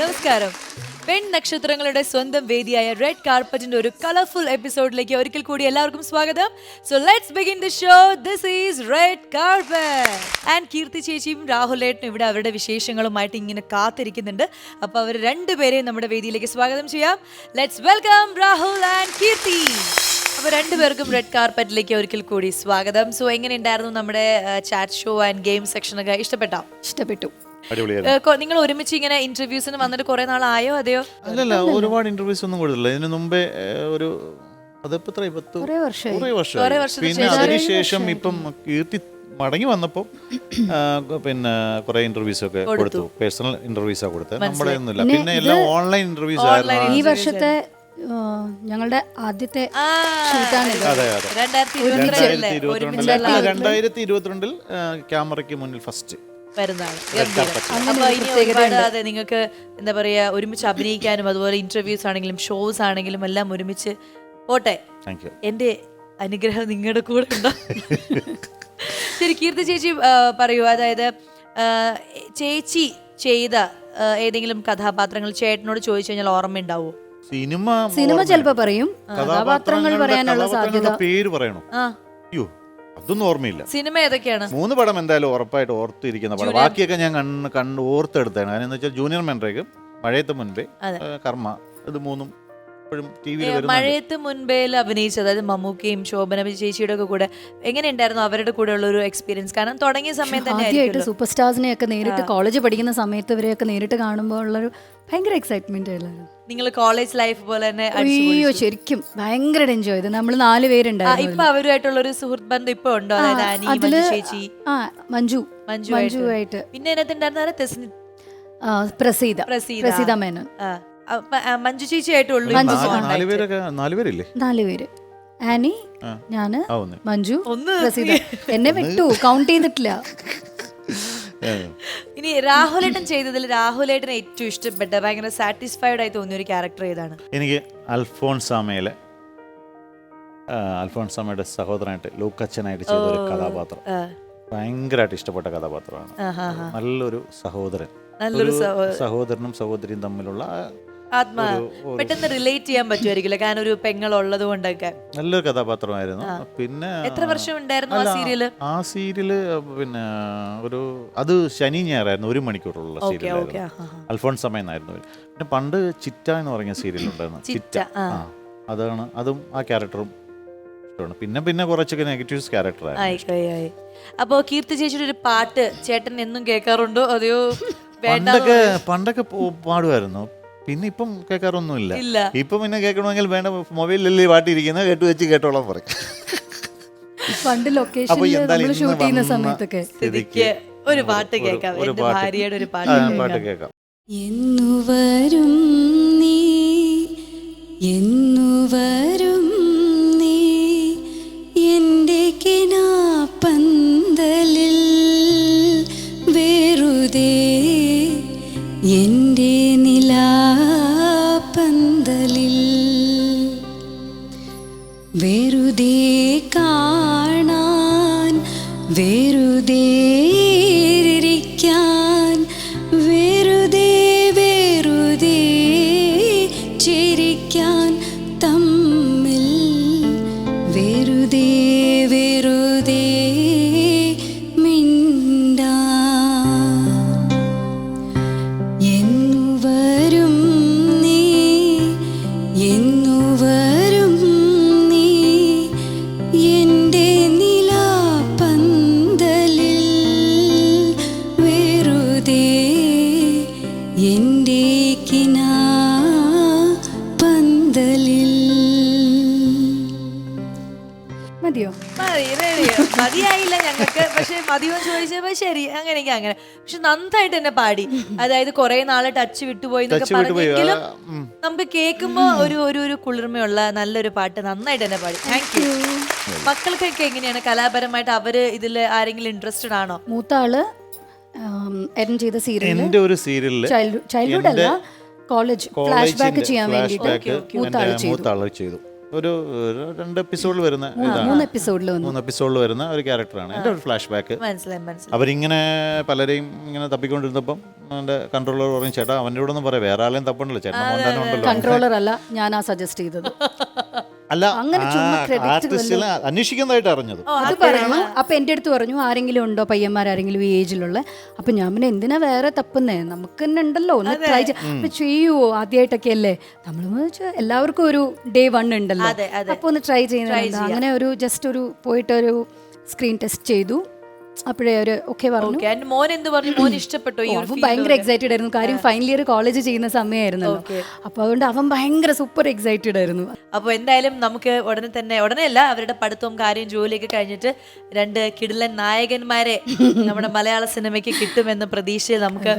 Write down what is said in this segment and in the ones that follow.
നമസ്കാരം. പെൺ നക്ഷത്രങ്ങളുടെ സ്വന്തം വേദിയായ റെഡ് കാർപ്പറ്റിന്റെ ഒരു കളർഫുൾ എപ്പിസോഡിലേക്ക് ഒരിക്കൽ കൂടി എല്ലാവർക്കും സ്വാഗതം. So let's begin the show this is red carpet and Keerthi ചേച്ചിയും രാഹുൽ ഏട്ടനും ഇവിടെ അവരുടെ വിശേഷങ്ങളുമായിട്ട് ഇങ്ങനെ കാത്തിരിക്കുന്നുണ്ട്. അപ്പൊ അവർ രണ്ടുപേരെയും നമ്മുടെ വേദിയിലേക്ക് സ്വാഗതം ചെയ്യാം. Let's welcome Rahul and Keerthi. അപ്പൊ രണ്ടുപേർക്കും റെഡ് കാർപ്പറ്റിലേക്ക് ഒരിക്കൽ കൂടി സ്വാഗതം. സോ എങ്ങനെയുണ്ടായിരുന്നു നമ്മുടെ ചാറ്റ് ഷോ ആൻഡ് ഗെയിം സെക്ഷനൊക്കെ ഇഷ്ടപ്പെട്ടോ? ഇഷ്ടപ്പെട്ടു. നിങ്ങൾ ഒരുമിച്ച് ഇങ്ങനെ ഇന്റർവ്യൂസിന് വന്നിട്ട് കുറെ നാളായോ? അതെയോ? അല്ലല്ല ഒരുപാട് ഇന്റർവ്യൂസ് ഒന്നും കൊടുത്തില്ല ഇതിനു മുമ്പേ ഒരു അതിപ്പോ എത്ര? പത്ത് കുറേ വർഷം പിന്നെ ശേഷം. അതിനുശേഷം ഇപ്പം കീർത്തി മടങ്ങി വന്നപ്പോൾ പിന്നെ കുറെ ഇന്റർവ്യൂസ് ഒക്കെ കൊടുത്തു. പേഴ്സണൽ ഇന്റർവ്യൂസ് ആ കൊടുത്തത്. നമ്മുടെ ഒന്നുമില്ല. പിന്നെ എല്ലാം ഓൺലൈൻ ഇന്റർവ്യൂസ് ആയിരുന്നു. ഈ വർഷത്തെ ഞങ്ങളുടെ ആദ്യത്തെ രണ്ടായിരത്തി ഇരുപത്തിരണ്ടിൽ ക്യാമറയ്ക്ക് മുന്നിൽ ഫസ്റ്റ് വരുന്നതാണ്. അതെ നിങ്ങൾക്ക് എന്താ പറയാ ഒരുമിച്ച് അഭിനയിക്കാനും അതുപോലെ ഇന്റർവ്യൂസ് ആണെങ്കിലും ഷോസ് ആണെങ്കിലും എല്ലാം ഒരുമിച്ച് പോട്ടെ. എന്റെ അനുഗ്രഹം നിങ്ങളുടെ കൂടെ ഉണ്ടോ? ശരി കീർത്തി ചേച്ചി പറയൂ. അതായത് ചേച്ചി ചെയ്ത ഏതെങ്കിലും കഥാപാത്രങ്ങൾ ചേട്ടനോട് ചോദിച്ചു കഴിഞ്ഞാൽ ഓർമ്മ ഉണ്ടാവോ സിനിമ സിനിമ ചിലപ്പോ പറയും. കഥാപാത്രങ്ങൾ പറയാനുള്ള സാധ്യത. പേര് പറയണോ. ആ. അയ്യോ അതൊന്നും ഓർമ്മയില്ല. സിനിമ ഏതൊക്കെയാണ്? മൂന്ന് പടം എന്തായാലും ഉറപ്പായിട്ട് ഓർത്തിരിക്കുന്ന പടം. ബാക്കിയൊക്കെ ഞാൻ കണ്ണ് കണ്ട് ഓർത്തെടുത്താണ് കാരണം എന്ന് വെച്ചാൽ ജൂനിയർ മെൻറേക്ക് മഴയത്ത് മുൻപേ അതെ. ഏഹ്, കർമ്മ ഇത് മൂന്നും ടി വിയിൽ മഴയത്ത് മുൻപേൽ അഭിനയിച്ചത് അതായത് മമ്മൂക്കയും ശോഭന ചേച്ചിയുടെ ഒക്കെ കൂടെ എങ്ങനെയുണ്ടായിരുന്നു അവരുടെ കൂടെ ഉള്ള ഒരു എക്സ്പീരിയൻസ് കാരണം തുടങ്ങിയ സമയത്ത് തന്നെ ആദ്യമായിട്ട് സൂപ്പർ സ്റ്റാർസിനെ ഒക്കെ നേരിട്ട് കോളേജ് പഠിക്കുന്ന സമയത്ത് ഇവരെയൊക്കെ നേരിട്ട് കാണുമ്പോൾ ഉള്ളൊരു ഭയങ്കര എക്സൈറ്റ്മെന്റ് ആയിരുന്നു. നിങ്ങൾ കോളേജ് ലൈഫ് പോലെ തന്നെ അടിച്ചു അയ്യോ ശരിക്കും ഭയങ്കര എൻജോയ് ചെയ്തു. നമ്മൾ നാല് പേരുണ്ടായിരുന്നു ഇപ്പൊ അവരുമായിട്ടുള്ള ഒരു സുഹൃത്ത് ബന്ധം ഇപ്പൊ ഉണ്ടോ? അതായത് അനി അതിൽ ചേച്ചി. ആ മഞ്ജു. മഞ്ജു ആയിട്ട് പിന്നെ ആ, പ്രസീത. പ്രസീത. പ്രസീത മേനോൻ. മഞ്ജു ചേച്ചിയായിട്ടുള്ളൂ മഞ്ജു ഇപ്പൊ നാല് contact. നാല് പേരൊക്കെ നാല് പേരില്ലേ നാല് പേര് ആനി. ഞാൻ ആ ഒന്ന്. മഞ്ജു ഒന്ന് എന്നെ വിട്ടു. കൗണ്ട് ചെയ്തിട്ടില്ല. ഇനി രാഹുലേട്ടൻ ചെയ്തതിൽ രാഹുലേട്ടന് ഏറ്റവും ഇഷ്ടപ്പെട്ട ഭയങ്കര സാറ്റിസ്ഫൈഡ് ആയി തോന്നിയ ഒരു ക്യാരക്ടർ ഏതാണ്? എനിക്ക് അൽഫോൺസാമയിലെ ആ, അൽഫോൺസാമയുടെ സഹോദരനായിട്ട് ലൂക്കച്ചനായിട്ട് ചെയ്ത ഒരു കഥാപാത്രം. ആ, ഭയങ്കരമായിട്ട് ഇഷ്ടപ്പെട്ട കഥാപാത്രമാണ്. നല്ലൊരു സഹോദരൻ. നല്ലൊരു ഒരു സഹോ- സഹോദരനും സഹോദരിയും തമ്മിലുള്ള ആ ആത്മാ പെട്ടെന്ന് റിലേറ്റ് ചെയ്യാൻ പറ്റുമായിരിക്കില്ല കാരണം ഒരു പെങ്ങൾ ഉള്ളത് കൊണ്ടൊക്കെ നല്ലൊരു കഥാപാത്രമായിരുന്നു. പിന്നെ എത്ര വർഷം ഉണ്ടായിരുന്നു ആ സീരിയൽ? ആ സീരിയൽ പിന്നെ ഒരു അത് ശനി ഞായറായിരുന്നു. ഒരു മണിക്കൂറുള്ള അൽഫോൺ സീരിയലായിരുന്നു. അൽഫോൺസ് സമയെന്നായിരുന്നു പിന്നെ പണ്ട് ചിറ്റ എന്ന് പറഞ്ഞ സീരിയൽ ഉണ്ടായിരുന്നു ചിറ്റ, അതാണ് അതും ആ ക്യാരക്ടറും ഇഷ്ടമാണ്. പിന്നെ പിന്നെ കുറച്ചൊക്കെ നെഗറ്റീവ്സ് ക്യാരക്ടറായി ആയിക്കോയി ആയി. അപ്പോ കീർത്തി ചേച്ചിയുടെ ഒരു പാട്ട് ചേട്ടൻ എന്നും കേൾക്കാറുണ്ടോ? അതെയോ പണ്ടൊക്കെ പണ്ടൊക്കെ പാടുമായിരുന്നു. പിന്നെ ഇപ്പം കേൾക്കാറൊന്നുമില്ല. ഇല്ല. ഇപ്പം പിന്നെ കേൾക്കണമെങ്കിൽ വേണ്ട മൊബൈലിലല്ലേ പാട്ടിരിക്കുന്നത്? കേട്ട് വെച്ച് കേട്ടോളാം പറയും. പണ്ട് അപ്പൊ ലൊക്കേഷനിൽ ഷൂട്ട് ചെയ്യുന്ന സമയത്തൊക്കെ. ഒരു പാട്ട് കേൾക്കാം. ഒരു എന്റെ ഭാര്യയുടെ ഒരു പാട്ട് കേൾക്കാം. എന്നു വരും നീ എന്നു വരും ശരി. അങ്ങനെയൊക്കെ അങ്ങനെ. പക്ഷെ നന്നായിട്ട് തന്നെ പാടി. അതായത് കുറെ നാളെ ടച്ച് വിട്ടുപോയി എന്നൊക്കെ പറഞ്ഞെങ്കിലും നമുക്ക് കേൾക്കുമ്പോ ഒരു ഒരു ഒരു കുളിർമയുള്ള നല്ലൊരു പാട്ട് നന്നായിട്ട് തന്നെ പാടി. താങ്ക് യു മക്കൾക്കൊക്കെ എങ്ങനെയാണ്? കലാപരമായിട്ട് അവർ ഇതിൽ ആരെങ്കിലും ഇൻട്രസ്റ്റഡ് ആണോ? മൂത്താൾ ചെയ്ത സീരിയൽ എന്റെ ഒരു ചൈൽഡ്ഹുഡ് അല്ല കോളേജ് ഫ്ലാഷ് ബാക്ക് ചെയ്യാൻ ഫ്ലാഷ് മൂത്താൾ ചെയ്തു. ഒരു ഒരു രണ്ട് എപ്പിസോഡിൽ വരുന്ന മൂന്ന് എപ്പിസോഡിൽ മൂന്ന് എപ്പിസോഡിൽ വരുന്ന ഒരു ക്യാരക്ടറാണ് എന്റെ ഒരു ഫ്ലാഷ് ബാക്ക് മനസ്സിലായി മനസ്സിലായി. അവരിങ്ങനെ പലരെയും ഇങ്ങനെ തപ്പിക്കൊണ്ടിരുന്നപ്പം എന്റെ കൺട്രോളർ പറയും ചേട്ടാ അവന്റെ കൂടെ ഒന്നും പറയാം. വേറെ ആളെയും തപ്പണ്ടല്ലോ. ചേട്ടൻ ഉണ്ടല്ലോ. കൺട്രോളർ അല്ല ഞാൻ ആ സജസ്റ്റ് ചെയ്തത്. അല്ല അങ്ങനെ ചുമ്മാ credit ആർട്ടിസ്റ്റിനെ അന്വേഷിക്കുന്നതായിട്ട് അറിഞ്ഞത്. അത് പറഞ്ഞു അപ്പൊ എന്റെ അടുത്ത് പറഞ്ഞു ആരെങ്കിലും ഉണ്ടോ? പയ്യന്മാരാരെങ്കിലും ഈ ഏജിലുള്ള അപ്പൊ ഞാൻ പിന്നെ എന്തിനാ വേറെ തപ്പുന്നേ? നമുക്ക് തന്നെ ഉണ്ടല്ലോ ഒന്ന് ട്രൈ അപ്പൊ ചെയ്യുവോ ആദ്യമായിട്ടൊക്കെ അല്ലേ? നമ്മൾ എല്ലാവർക്കും ഒരു ഡേ വൺ ഉണ്ടല്ലോ. അതെ, അതെ. അപ്പൊ ഒന്ന് ട്രൈ ചെയ്യുന്നത് അങ്ങനെ ഒരു ജസ്റ്റ് ഒരു പോയിട്ട് ഒരു സ്ക്രീൻ ടെസ്റ്റ് ചെയ്തു. അപ്പോഴേ ഒരു ഓക്കെ പറഞ്ഞു. മോൻ എന്ത് പറഞ്ഞു? മോൻ ഇഷ്ടപ്പെട്ടു അവൻ ഭയങ്കര എക്സൈറ്റഡ് ആയിരുന്നു. കാര്യം ഫൈനൽ ഇയർ കോളേജ് ചെയ്യുന്ന സമയമായിരുന്നു അപ്പൊ അതുകൊണ്ട് അവൻ ഭയങ്കര സൂപ്പർ എക്സൈറ്റഡ് ആയിരുന്നു. അപ്പോൾ എന്തായാലും നമുക്ക് ഉടനെ തന്നെ ഉടനെ അല്ല അവരുടെ പഠിത്തവും കാര്യം ജോലിയൊക്കെ കഴിഞ്ഞിട്ട് രണ്ട് കിടിലൻ നായകന്മാരെ നമ്മുടെ മലയാള സിനിമയ്ക്ക് കിട്ടുമെന്ന പ്രതീക്ഷയിൽ നമുക്ക്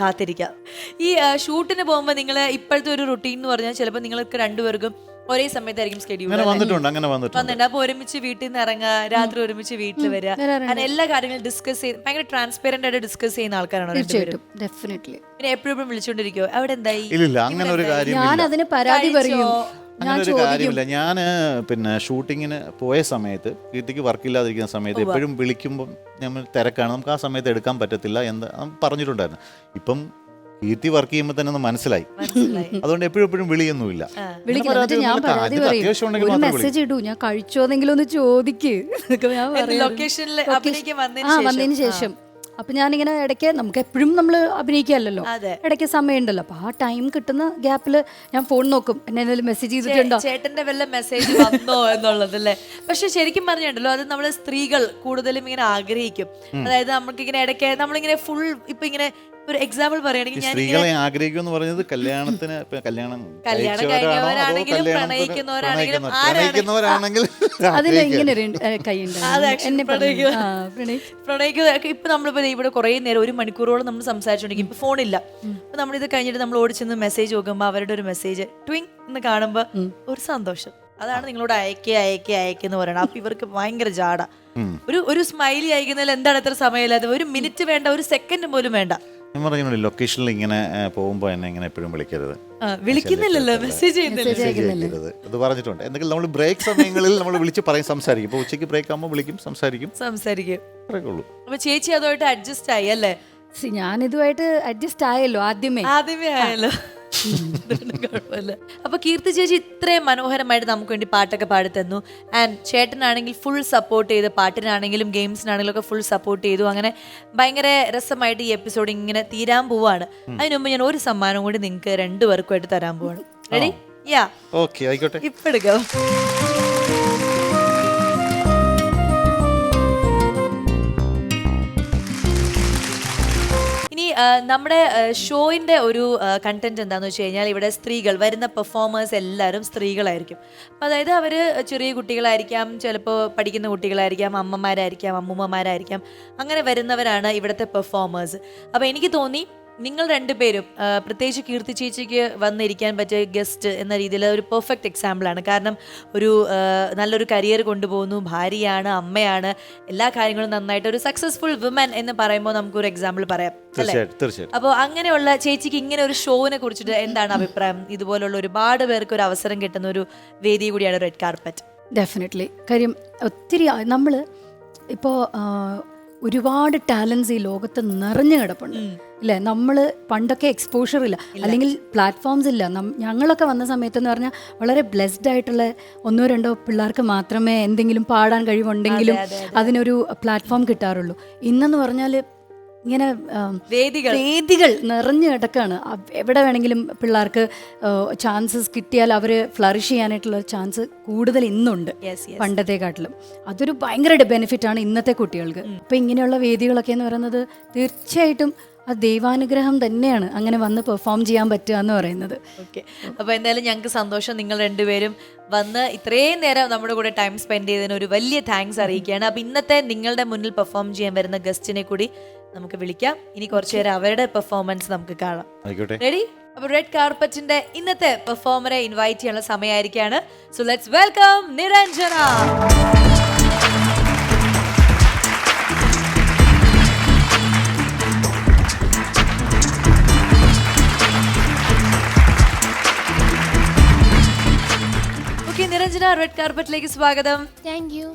കാത്തിരിക്കാം. ഈ ഷൂട്ടിന് പോകുമ്പോൾ നിങ്ങൾ ഇപ്പോഴത്തെ ഒരു റുട്ടീൻ എന്ന് പറഞ്ഞാൽ ചിലപ്പോൾ നിങ്ങൾക്ക് രണ്ടുപേർക്കും ഒരേ സമയത്തായിരിക്കും സ്കെഡ്യൂൾ അങ്ങനെ വന്നിട്ടുണ്ട് അങ്ങനെ വന്നിട്ടുണ്ട്. വന്നിട്ടുണ്ട്. അപ്പൊ ഒരുമിച്ച് വീട്ടിൽ നിന്ന് ഇറങ്ങുക രാത്രി ഒരുമിച്ച് വീട്ടിൽ വരിക. അങ്ങനെ എല്ലാ കാര്യങ്ങളും ഡിസ്കസ് ചെയ്ത് ഭയങ്കര ട്രാൻസ്പെറന്റ് ആയിട്ട് ഡിസ്കസ് ചെയ്യുന്ന ആൾക്കാരാണ് രണ്ടുപേരും? തീർച്ചയായിട്ടും ഡെഫിനറ്റ്ലി പിന്നെ എപ്പോഴും വിളിച്ചോണ്ടിരിക്കോ അവിടെ എന്തായി? ഇല്ലില്ല അങ്ങനെ ഒരു ഞാൻ അതിന് പരാതി പറയും. ഞാൻ അങ്ങനെ ഒരു കാര്യമില്ല. ഞാൻ പിന്നെ ഷൂട്ടിങ്ങിന് പോയ സമയത്ത് കീർത്തിക്ക് വർക്കില്ലാതിരിക്കുന്ന സമയത്ത് എപ്പോഴും വിളിക്കുമ്പോൾ നമ്മൾ തിരക്കാണ്. നമുക്ക് ആ സമയത്ത് എടുക്കാൻ പറ്റത്തില്ല. എന്ന് പറഞ്ഞിട്ടുണ്ടായിരുന്നു. ഇപ്പം കീർത്തി വർക്ക് ചെയ്യുമ്പോൾ തന്നെ ഒന്ന് മനസ്സിലായി. അതുകൊണ്ട് എപ്പോഴും എപ്പോഴും വിളിയൊന്നുമില്ല. മെസ്സേജ് ഇടൂ. ഞാൻ കഴിച്ചോന്നെങ്കിലും ഒന്ന് ചോദിക്ക്. ശേഷം. വന്നതിന് ശേഷം. അപ്പൊ ഞാനിങ്ങനെ ഇടയ്ക്ക് നമുക്ക് എപ്പോഴും നമ്മൾ അഭിനയിക്കാമല്ലോ ഇടയ്ക്ക് സമയമുണ്ടല്ലോ. അപ്പൊ ആ ടൈം കിട്ടുന്ന ഗ്യാപ്പിൽ ഞാൻ ഫോൺ നോക്കും. എന്നെ എന്തെങ്കിലും മെസ്സേജ് ചെയ്തിട്ടുണ്ടോ? ചേട്ടന്റെ വല്ല മെസ്സേജ് വന്നോ എന്നുള്ളത് അല്ലേ? പക്ഷെ ശരിക്കും പറഞ്ഞിട്ടുണ്ടല്ലോ അത് നമ്മൾ സ്ത്രീകൾ കൂടുതലും ഇങ്ങനെ ആഗ്രഹിക്കും. അതായത് നമുക്ക് ഇങ്ങനെ ഇടയ്ക്ക് നമ്മളിങ്ങനെ ഫുൾ ഇപ്പൊ ഇങ്ങനെ ഒരു എക്സാമ്പിൾ പറയുകയാണെങ്കിൽ ഞാൻ സ്ത്രീകളെ ആഗ്രഹിക്കുന്നു എന്ന് പറഞ്ഞത് കല്യാണത്തിന് കല്യാണം കല്യാണം കഴിച്ചവരാണോ കഴിഞ്ഞവരാണെങ്കിലും പ്രണയിക്കുന്നവരാണെങ്കിലും? പ്രണയിക്കുന്നവരാണെങ്കിൽ അതിന്. പ്രണയിക്കുക. ഇപ്പൊ നമ്മളിപ്പോ ഇവിടെ കുറെ നേരം ഒരു മണിക്കൂറോളം നമ്മൾ സംസാരിച്ചോണ്ടെങ്കിൽ ഇപ്പൊ ഫോണില്ല. അപ്പൊ നമ്മളിത് കഴിഞ്ഞിട്ട് നമ്മൾ ഓടിച്ചെന്ന് മെസ്സേജ് നോക്കുമ്പോ അവരുടെ ഒരു മെസ്സേജ് ട്വിങ് എന്ന് കാണുമ്പോ ഒരു സന്തോഷം. അതാണ് നിങ്ങളോട് അയക്കേ അയക്കേ അയക്കെന്ന് പറയണം അപ്പൊ ഇവർക്ക് ഭയങ്കര ജാട. ഒരു ഒരു സ്മൈലി അയക്കുന്നതിൽ എന്താണ് എത്ര സമയമില്ലാതെ ഒരു മിനിറ്റ് വേണ്ട ഒരു സെക്കൻഡ് പോലും വേണ്ട. ഞാൻ പറഞ്ഞു ലൊക്കേഷനിൽ ഇങ്ങനെ പോകുമ്പോൾ എന്നെ ഇങ്ങനെ എപ്പോഴും വിളിക്കരുത്. വിളിക്കുന്നില്ലല്ലോ? മെസ്സേജ് ചെയ്യുന്നില്ല അത് പറഞ്ഞിട്ടുണ്ട്. എന്തെങ്കിലും നമ്മൾ ബ്രേക്ക് സമയങ്ങളിൽ നമ്മൾ വിളിച്ച് പറയും സംസാരിക്കും. ഇപ്പോൾ ഉച്ചയ്ക്ക് ബ്രേക്ക് ആകുമ്പോൾ വിളിക്കും സംസാരിക്കും. സംസാരിക്കും. അപ്പൊ ചേച്ചി അതുമായിട്ട് അഡ്ജസ്റ്റ് ആയി അല്ലേ? ഞാൻ ഇതുമായിട്ട് അഡ്ജസ്റ്റ് ആയല്ലോ ആദ്യമേ. ആദ്യമേ ആയല്ലോ. കുഴപ്പമില്ല അപ്പൊ കീർത്തി ചേച്ചി ഇത്രയും മനോഹരമായിട്ട് നമുക്ക് വേണ്ടി പാട്ടൊക്കെ പാടി തന്നു. ആൻഡ് ചേട്ടനാണെങ്കിൽ ഫുൾ സപ്പോർട്ട് ചെയ്ത് പാട്ടിനാണെങ്കിലും ഗെയിംസിനാണെങ്കിലും ഒക്കെ ഫുൾ സപ്പോർട്ട് ചെയ്തു. അങ്ങനെ ഭയങ്കര രസമായിട്ട് ഈ എപ്പിസോഡ് ഇങ്ങനെ തീരാൻ പോവാണ്. അതിനു മുമ്പ് ഞാൻ ഒരു സമ്മാനം കൂടി നിങ്ങൾക്ക് രണ്ടുപേർക്കുമായിട്ട് തരാൻ പോവാണ്. റെഡി യാ ഓക്കെ ആയിക്കോട്ടെ. ഇപ്പൊ എടുക്കാം. നമ്മുടെ ഷോയിന്റെ ഒരു കണ്ടന്റ് എന്താണെന്ന് വെച്ച് കഴിഞ്ഞാൽ ഇവിടെ സ്ത്രീകൾ വരുന്ന പെർഫോമേഴ്സ് എല്ലാവരും സ്ത്രീകളായിരിക്കും. അപ്പം അതായത് അവർ ചെറിയ കുട്ടികളായിരിക്കാം ചിലപ്പോൾ പഠിക്കുന്ന കുട്ടികളായിരിക്കാം അമ്മമാരായിരിക്കാം അമ്മൂമ്മമാരായിരിക്കാം അങ്ങനെ വരുന്നവരാണ് ഇവിടുത്തെ പെർഫോമേഴ്സ് അപ്പോൾ എനിക്ക് തോന്നി നിങ്ങൾ രണ്ടുപേരും പ്രത്യേകിച്ച് കീർത്തി ചേച്ചിക്ക് വന്നിരിക്കാൻ പറ്റിയ ഗസ്റ്റ് എന്ന രീതിയിൽ ഒരു പെർഫെക്റ്റ് എക്സാമ്പിളാണ് കാരണം ഒരു നല്ലൊരു കരിയർ കൊണ്ടുപോകുന്നു ഭാര്യയാണ് അമ്മയാണ് എല്ലാ കാര്യങ്ങളും നന്നായിട്ട് ഒരു സക്സസ്ഫുൾ വിമൻ എന്ന് പറയുമ്പോൾ നമുക്കൊരു എക്സാമ്പിൾ പറയാം അപ്പോൾ അങ്ങനെയുള്ള ചേച്ചിക്ക് ഇങ്ങനെ ഒരു ഷോവിനെ കുറിച്ചിട്ട് എന്താണ് അഭിപ്രായം? ഇതുപോലുള്ള ഒരുപാട് പേർക്ക് ഒരു അവസരം കിട്ടുന്ന ഒരു വേദി കൂടിയാണ് റെഡ് കാർപ്പറ്റ് ഡെഫിനറ്റ്ലി കാര്യം ഒത്തിരി നമ്മൾ ഇപ്പോൾ ഒരുപാട് ടാലൻസ് ഈ ലോകത്ത് നിറഞ്ഞു കിടപ്പുണ്ട്. അല്ലേ നമ്മൾ പണ്ടൊക്കെ എക്സ്പോഷർ ഇല്ല. അല്ലെങ്കിൽ പ്ലാറ്റ്ഫോംസ് ഇല്ല. ഞങ്ങളൊക്കെ വന്ന സമയത്ത് എന്ന് പറഞ്ഞാൽ വളരെ ബ്ലെസ്ഡ് ആയിട്ടുള്ള ഒന്നോ രണ്ടോ പിള്ളേർക്ക് മാത്രമേ എന്തെങ്കിലും പാടാൻ കഴിവുണ്ടെങ്കിലും അതിനൊരു പ്ലാറ്റ്ഫോം കിട്ടാറുള്ളൂ. ഇന്നെന്ന് പറഞ്ഞാൽ ഇങ്ങനെ വേദികൾ. വേദികൾ നിറഞ്ഞു കിടക്കാണ്. എവിടെ വേണമെങ്കിലും പിള്ളേർക്ക് ചാൻസസ് കിട്ടിയാൽ അവർ ഫ്ലറിഷ് ചെയ്യാനായിട്ടുള്ള ചാൻസ് കൂടുതൽ ഇന്നുണ്ട് പണ്ടത്തെക്കാട്ടിലും. അതൊരു ഭയങ്കര ബെനിഫിറ്റ് ആണ് ഇന്നത്തെ കുട്ടികൾക്ക്. അപ്പം ഇങ്ങനെയുള്ള വേദികളൊക്കെ എന്ന് പറയുന്നത് തീർച്ചയായിട്ടും ആ ദൈവാനുഗ്രഹം തന്നെയാണ് അങ്ങനെ വന്ന് പെർഫോം ചെയ്യാൻ പറ്റുക എന്ന് പറയുന്നത്. ഓക്കെ അപ്പോൾ എന്തായാലും ഞങ്ങൾക്ക് സന്തോഷം നിങ്ങൾ രണ്ടുപേരും വന്ന് ഇത്രയും നേരം നമ്മുടെ കൂടെ ടൈം സ്പെൻഡ് ചെയ്തതിന് ഒരു വലിയ താങ്ക്സ് അറിയിക്കുകയാണ്. അപ്പോൾ ഇന്നത്തെ നിങ്ങളുടെ മുന്നിൽ പെർഫോം ചെയ്യാൻ വരുന്ന ഗസ്റ്റിനെ കൂടി നമുക്ക് വിളിക്കാം. ഇനി കുറച്ചു നേരം അവരുടെ പെർഫോമൻസ് നമുക്ക് കാണാം. ആയിക്കോട്ടെ. റെഡി അപ്പൊ റെഡ് കാർപ്പറ്റിന്റെ ഇന്നത്തെ പെർഫോമറെ ഇൻവൈറ്റ് ചെയ്യാനുള്ള സമയമായിരിക്കാണ്. So let's welcome Niranjana okay Niranjana Niranjana red കാർപ്പറ്റിലേക്ക് സ്വാഗതം. താങ്ക് യു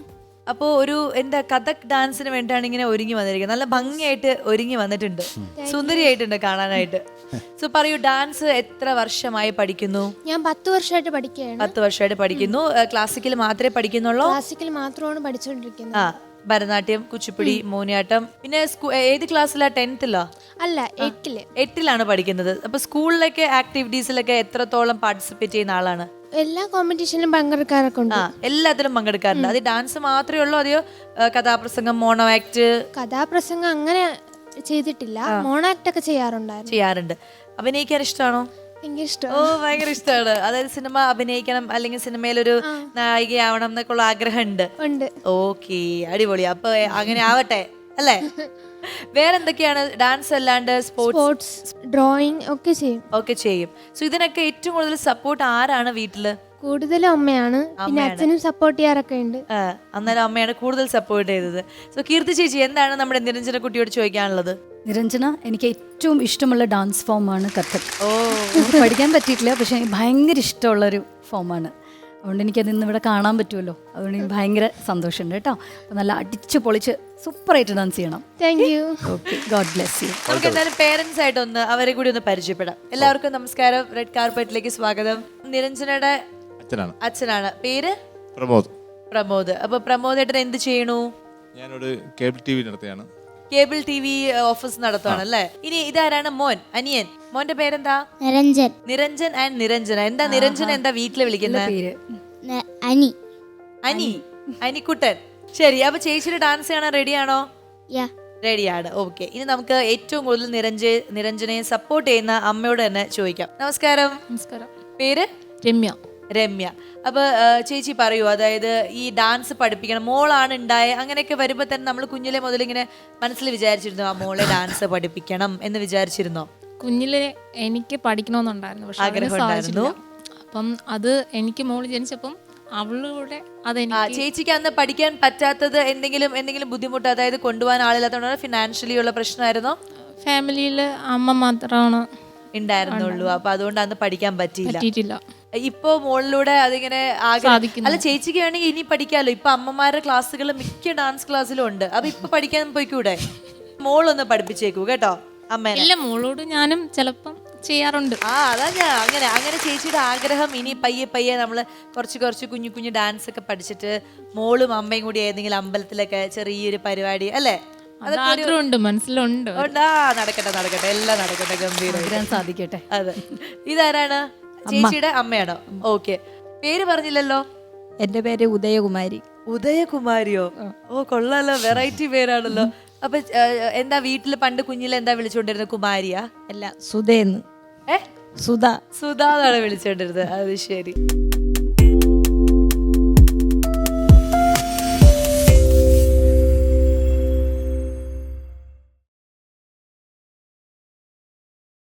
അപ്പോ ഒരു എന്താ കഥക് ഡാൻസിന് വേണ്ടിയാണ് ഇങ്ങനെ ഒരുങ്ങി വന്നിരിക്കുന്നത്. നല്ല ഭംഗിയായിട്ട് ഒരുങ്ങി വന്നിട്ടുണ്ട്. സുന്ദരിയായിട്ടുണ്ട് കാണാനായിട്ട്. സോ പറയൂ ഡാൻസ് എത്ര വർഷമായി പഠിക്കുന്നു? ഞാൻ പത്ത് വർഷമായിട്ട് പഠിക്കുകയാണ്. പത്ത് വർഷമായിട്ട് പഠിക്കുന്നു. ക്ലാസിക്കൽ മാത്രമേ പഠിക്കുന്നുള്ളൂ? ക്ലാസിക്കൽ മാത്രമാണ് പഠിച്ചുകൊണ്ടിരിക്കുന്നത്. ആ ഭരതനാട്യം കുച്ചിപ്പുടി മോനിയാട്ടം. പിന്നെ ഏത് ക്ലാസ്സിലാ? ടെൻത്തിലോ? അല്ല എട്ടിൽ. എട്ടിലാണ് പഠിക്കുന്നത്. അപ്പൊ സ്കൂളിലൊക്കെ ആക്ടിവിറ്റീസിലൊക്കെ എത്രത്തോളം പാർട്ടിസിപ്പേറ്റ് ചെയ്യുന്ന ആളാണ്? എല്ലാ കോമ്പറ്റീഷനിലും പങ്കെടുക്കാറൊക്കെ ഉണ്ട്. എല്ലാത്തിലും പങ്കെടുക്കാറുണ്ട്. അത് ഡാൻസ് മാത്രമേ ഉള്ളൂ? അതെയോ? കഥാപ്രസംഗം മോണോ ആക്ട്? കഥാപ്രസംഗം അങ്ങനെ ചെയ്തിട്ടില്ല. മോണോ ആക്ട് ഒക്കെ ചെയ്യാറുണ്ടായിരുന്നു. ചെയ്യാറുണ്ട്. അഭിനയിക്കാൻ ഇഷ്ടമാണോ? ഓ ഭയങ്കര ഇഷ്ടമാണ് അതായത് സിനിമ അഭിനയിക്കണം അല്ലെങ്കിൽ സിനിമയിൽ ഒരു നായികയാവണം എന്നൊക്കെയുള്ള ആഗ്രഹം ഉണ്ട്. ഉണ്ട് ഓക്കെ അടിപൊളി. അപ്പൊ അങ്ങനെ ആവട്ടെ അല്ലേ? വേറെ എന്തൊക്കെയാണ് ഡാൻസ് അല്ലാണ്ട് സ്പോർട്സ്? സ്പോർട്സ് ഡ്രോയിങ് ഒക്കെ ചെയ്യും. ഒക്കെ ചെയ്യും. സോ ഇതിനൊക്കെ ഏറ്റവും കൂടുതൽ സപ്പോർട്ട് ആരാണ് വീട്ടിൽ? കൂടുതലും അമ്മയാണ്. പിന്നെ അച്ഛനും സപ്പോർട്ട് ചെയ്യാറൊക്കെ ഉണ്ട് ആ, അന്നേരം അമ്മയാണ് കൂടുതൽ സപ്പോർട്ട് ചെയ്തത്. സോ കീർത്തി ചേച്ചി എന്താണ് നമ്മുടെ നിരഞ്ജന കുട്ടിയോട് ചോദിക്കാനുള്ളത്? നിരഞ്ജന എനിക്ക് ഏറ്റവും ഇഷ്ടമുള്ള ഡാൻസ് ഫോമാണ് കഥക് ഓ. എനിക്ക് പഠിക്കാൻ പറ്റിയിട്ടില്ല പക്ഷേ എനിക്ക് ഭയങ്കര ഇഷ്ടമുള്ളൊരു ഫോമാണ് അതുകൊണ്ട് എനിക്കത് ഇന്ന് ഇവിടെ കാണാൻ പറ്റുമല്ലോ. അതുകൊണ്ട് എനിക്ക് ഭയങ്കര സന്തോഷമുണ്ട് കേട്ടോ. അപ്പോൾ നല്ല അടിച്ച് പൊളിച്ച് സൂപ്പർ സൂപ്പറായിട്ട് ഡാൻസ് ചെയ്യണം. Thank you okay god bless you നമുക്ക് എന്തായാലും പേരൻസ് ആയിട്ടൊന്ന് അവരെ കൂടി ഒന്ന് പരിചയപ്പെടാം. എല്ലാവർക്കും നമസ്കാരം. റെഡ് കാർപ്പറ്റിലേക്ക് സ്വാഗതം. നിരഞ്ജനയുടെ അച്ഛനാണ്. അച്ഛനാണ്. പേര്? പ്രമോദ്. പ്രമോദ്. അപ്പൊ പ്രമോദ് ഏട്ടൻ എന്ത് ചെയ്യണു? ഞാനൊരു കേബിൾ ടി വി നടത്തിയാണ് കേബിൾ ടി വി ഓഫീസ് നടത്തുവാണ് അല്ലേ? ഇനി ഇതാരാണ് മോൻ? അനിയൻ. മോന്റെ പേരെന്താ? നിരഞ്ജൻ. നിരഞ്ജൻ ആൻഡ് നിരഞ്ജന. എന്താ നിരഞ്ജൻ എന്താ വീട്ടിൽ വിളിക്കുന്ന? പേര്? അനി. അനി. അനിക്കുട്ടൻ. ശരി അപ്പൊ ചേച്ചിയുടെ ഡാൻസ് കാണാൻ റെഡിയാണോ? യാ. റെഡിയാണ്. ഓക്കെ. ഇനി നമുക്ക് ഏറ്റവും കൂടുതൽ നിരഞ്ജ നിരഞ്ജനെ സപ്പോർട്ട് ചെയ്യുന്ന അമ്മയോട് തന്നെ ചോദിക്കാം. നമസ്കാരം. നമസ്കാരം. പേര്? രമ്യ. രമ്യ. അപ്പോൾ ചേച്ചി പറയൂ അതായത് ഈ ഡാൻസ് പഠിപ്പിക്കണം മോളാണ് ഉണ്ടായ അങ്ങനെയൊക്കെ വരുമ്പോൾ തന്നെ നമ്മൾ കുഞ്ഞിലെ മുതൽ ഇങ്ങനെ മനസ്സിൽ വിചാരിച്ചിരുന്നു ആ മോളെ ഡാൻസ് പഠിപ്പിക്കണം എന്ന് വിചാരിച്ചിരുന്നോ? കുഞ്ഞിലെ എനിക്ക് പഠിക്കണമെന്നുണ്ടായിരുന്നു പക്ഷെ ആഗ്രഹമുണ്ടായിരുന്നു. അപ്പം അത് എനിക്ക് മോൾ ജനിച്ചപ്പം അവളുടെ അതെനിക്ക് ചേച്ചിക്ക് അന്ന് പഠിക്കാൻ പറ്റാത്തത് എന്തെങ്കിലും എന്തെങ്കിലും ബുദ്ധിമുട്ട് അതായത് കൊണ്ടുപോകാൻ ആളില്ലാത്തതുകൊണ്ടാണ് ഫിനാൻഷ്യലി ഉള്ള പ്രശ്നമായിരുന്നോ? ഫാമിലിയിൽ അമ്മ മാത്രമാണ് ഉണ്ടായിരുന്നുള്ളൂ. അപ്പൊ അതുകൊണ്ട് അന്ന് പഠിക്കാൻ പറ്റിയില്ല. ഇപ്പോ മോളിലൂടെ അതിങ്ങനെ. അല്ല ചേച്ചിക്ക് വേണമെങ്കിൽ ഇനി പഠിക്കാലോ. ഇപ്പൊ അമ്മമാരുടെ ക്ലാസ്സുകൾ മിക്ക ഡാൻസ് ക്ലാസ്സിലും ഉണ്ട്. അപ്പൊ ഇപ്പൊ പഠിക്കാൻ പോയിക്കൂടെ? മോളൊന്ന് പഠിപ്പിച്ചേക്കൂ കേട്ടോ? അമ്മ ഇല്ല മോളോട് ഞാനും ചിലപ്പം ചെയ്യാറുണ്ട്. ആ അതാ ഞാൻ അങ്ങനെ അങ്ങനെ ചേച്ചിയുടെ ആഗ്രഹം ഇനി പയ്യെ പയ്യെ നമ്മൾ കുറച്ച് കുറച്ച് കുഞ്ഞു കുഞ്ഞു ഡാൻസ് ഒക്കെ പഠിച്ചിട്ട് മോളും അമ്മയും കൂടി ഏതെങ്കിലും അമ്പലത്തിലൊക്കെ ചെറിയൊരു പരിപാടി അല്ലേ? ആഗ്രഹമുണ്ട് മനസ്സിലുണ്ട്. നടക്കട്ടെ നടക്കട്ടെ. എല്ലാം നടക്കട്ടെ ഗംഭീരം സാധിക്കട്ടെ. അതെ. ഇതാരാണ്? ചേച്ചിയുടെ അമ്മയാണോ? ഓക്കെ. പേര് പറഞ്ഞില്ലല്ലോ? എന്റെ പേര് ഉദയകുമാരി. ഉദയകുമാരിയോ? ഓ കൊള്ളാലോ. വെറൈറ്റി പേരാണല്ലോ. അപ്പൊ എന്താ വീട്ടിൽ പണ്ട് കുഞ്ഞിലെ എന്താ വിളിച്ചോണ്ടിരുന്നത്? കുമാരിയാ? അല്ല സുധേന്ന്. ഏ? സുധ. സുധാന്നാണ് വിളിച്ചോണ്ടിരുന്നത്. അത് ശരി.